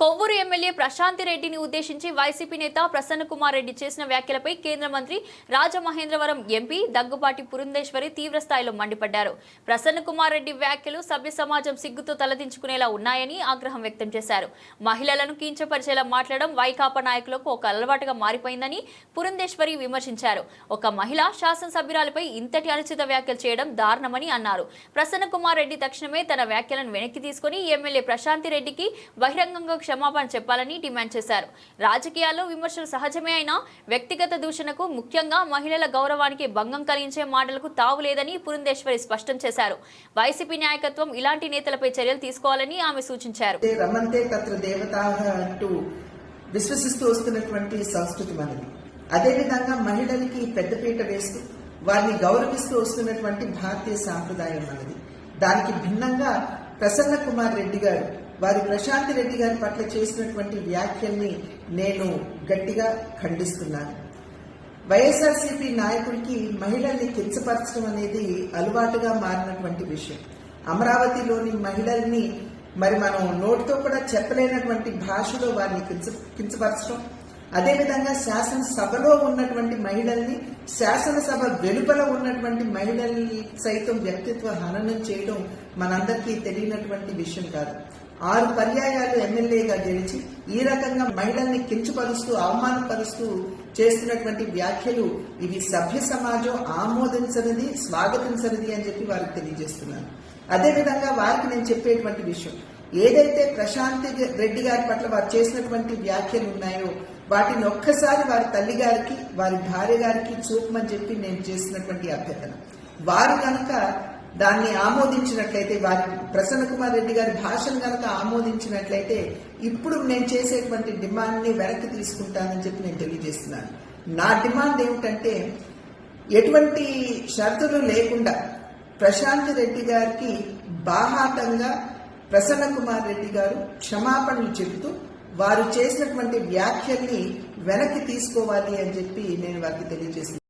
Kovvur MLA Prashanti రెడ్డిని ఉద్దేశించి YCP నేత ప్రసన్న కుమార్ రెడ్డి చేసిన వ్యాఖ్యలపై కేంద్ర మంత్రి రాజమహేంద్రవరం ఎంపీ దగ్గుబాటి పురంధేశ్వరి తీవ్రస్థాయిలో మండిపడ్డారు. ప్రసన్న కుమార్ రెడ్డి వ్యాఖ్యలు సభ్య సమాజం సిగ్గుతో తలదించుకునేలా ఉన్నాయని ఆగ్రహం వ్యక్తం చేశారు. మహిళలను కించపరిచేలా మాట్లాడడం వైకాపా నాయకులకు ఒక అలవాటుగా మారిపోయిందని పురంధేశ్వరి విమర్శించారు. ఒక మహిళ శాసనసభ్యురాలపై ఇంతటి అనుచిత వ్యాఖ్యలు చేయడం దారుణమని అన్నారు. ప్రసన్న కుమార్ రెడ్డి తక్షణమే తన వ్యాఖ్యలను వెనక్కి తీసుకుని ఎమ్మెల్యే ప్రశాంతి రెడ్డికి బహిరంగంగా క్షమాపణ చెప్పాలని డిమాండ్ చేశారు. రాజకీయాల్లో విమర్శలు సహజమే అయినా వ్యక్తిగత దూషణకు ముఖ్యంగా మహిళల గౌరవానికి భంగం కలిగించే మాటలకు తావు లేదని పురంధేశ్వరి స్పష్టం చేశారు. వైసీపీ నాయకత్వం ఇలాంటి నేతలపై చర్యలు తీసుకోవాలని ఆమె సూచించారు. విశ్వసిస్తూ వస్తున్నటువంటి సంస్కృతి మనది. అదేవిధంగా మహిళలకి పెద్దపీట వేస్తూ వారిని గౌరవిస్తూ వస్తున్నటువంటి భారతీయ సాంప్రదాయం మనది. దానికి భిన్నంగా ప్రసన్న కుమార్ రెడ్డి గారు వారి ప్రశాంతి రెడ్డి గారి పట్ల చేసినటువంటి వ్యాఖ్యల్ని నేను గట్టిగా ఖండిస్తున్నాను. వైఎస్ఆర్సీపీ నాయకుడికి మహిళల్ని కించపరచడం అనేది అలవాటుగా మారినటువంటి విషయం. అమరావతిలోని మహిళల్ని మరి మనం నోటితో కూడా చెప్పలేనటువంటి భాషలో వారిని కించ కించపరచడం. అదేవిధంగా శాసనసభలో ఉన్నటువంటి మహిళల్ని శాసనసభ వెలుపల ఉన్నటువంటి మహిళల్ని సైతం వ్యక్తిత్వ హననం చేయడం మనందరికీ తెలియనటువంటి విషయం కాదు. ఆరు పర్యాయాలు ఎమ్మెల్యేగా గెలిచి ఈ రకంగా మహిళల్ని కించుపరుస్తూ అవమానపరుస్తూ చేస్తున్నటువంటి వ్యాఖ్యలు ఇవి సభ్య సమాజం ఆమోదించనిది స్వాగతించనిది అని చెప్పి వారికి తెలియజేస్తున్నాను అదేవిధంగా వారికి నేను చెప్పేటువంటి విషయం ఏదైతే ప్రశాంతి రెడ్డి గారి పట్ల వారు చేసినటువంటి వ్యాఖ్యలు ఉన్నాయో వాటిని ఒక్కసారి వారి తల్లి గారికి వారి భార్య గారికి చూపమని చెప్పి నేను చేసినటువంటి అభ్యర్థన. వారు కనుక దాన్ని ఆమోదించినట్లయితే వారి ప్రసన్న కుమార్ రెడ్డి గారి భాషను కనుక ఆమోదించినట్లయితే ఇప్పుడు నేను చేసేటువంటి డిమాండ్ని వెనక్కి తీసుకుంటానని చెప్పి నేను తెలియజేస్తున్నాను. నా డిమాండ్ ఏమిటంటే ఎటువంటి షరతులు లేకుండా ప్రశాంత్ రెడ్డి గారికి బాహాటంగా ప్రసన్న కుమార్ రెడ్డి గారు క్షమాపణలు చెబుతూ వారు చేసినటువంటి వ్యాఖ్యల్ని వెనక్కి తీసుకోవాలి అని చెప్పి నేను వారికి తెలియజేస్తున్నాను.